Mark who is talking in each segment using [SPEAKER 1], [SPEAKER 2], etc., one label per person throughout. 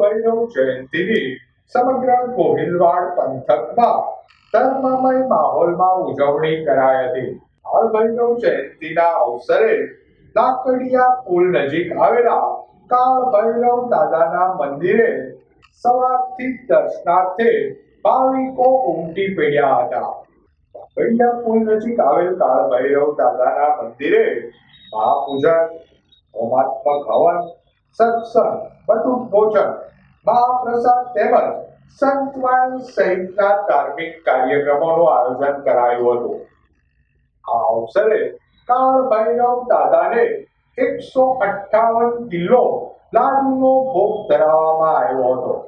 [SPEAKER 1] ભૈરવ જયંતિની. સમગ્ર ગોહિલવાડ પંથકમાં. ધર્મમય માહોલમાં ઉજવણી કરાઈ હતી. હાલ ભૈરવ જયંતિના અવસરે લાકડિયા પુલ નજીક આવેલા કાળ ભૈરવ દાદાના મંદિરે સવારથી દર્શનાર્થે ભાવિકો ઉમટી પડ્યા હતા. લાકડિયા પુલ નજીક આવેલ કાળ ભૈરવ દાદાના મંદિરે મહાપૂજન, હોમાત્મક હવન સત્સંગ, બટુક ભોજન, મહાપ્રસાદ તેમજ સંતવાણી સહિતના ધાર્મિક કાર્યક્રમોનું આયોજન કરાયું હતું. આ અવસરે કાળ ભૈરવ દાદાને એકસો અઠ્ઠાવન કિલો લાડુનો ભોગ ધરાવવામાં આવ્યો હતો.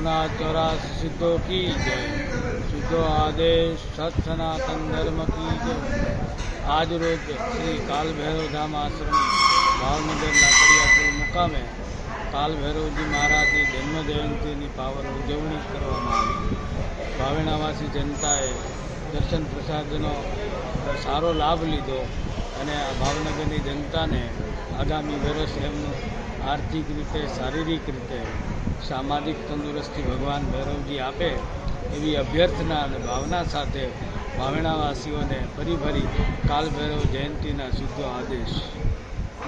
[SPEAKER 2] નવનાથ ચોરાસ સિદ્ધો કી જય સિદ્ધો આદેશ સત સનાતન ધર્મ કી જય આજ રોજ શ્રી કાલ ધામ આશ્રમ ભાવનગર લાકડિયા મુકામે કાલ ભૈરવજી મહારાજની જન્મ જયંતિની પાવન ઉજવણી કરવામાં આવી. ભાવેણાવાસી જનતાએ દર્શન પ્રસાદનો સારો લાભ લીધો અને આ ભાવનગરની જનતાને આગામી વર્ષ એમનું આર્થિક રીતે, શારીરિક રીતે, સામાજિક તંદુરસ્તી ભગવાન ભૈરવજી આપે એવી અભ્યર્થના અને ભાવના સાથે ભાવેણાવાસીઓને ફરી ફરી કાલ ભૈરવ જયંતિના શુદ્ધ આદેશ.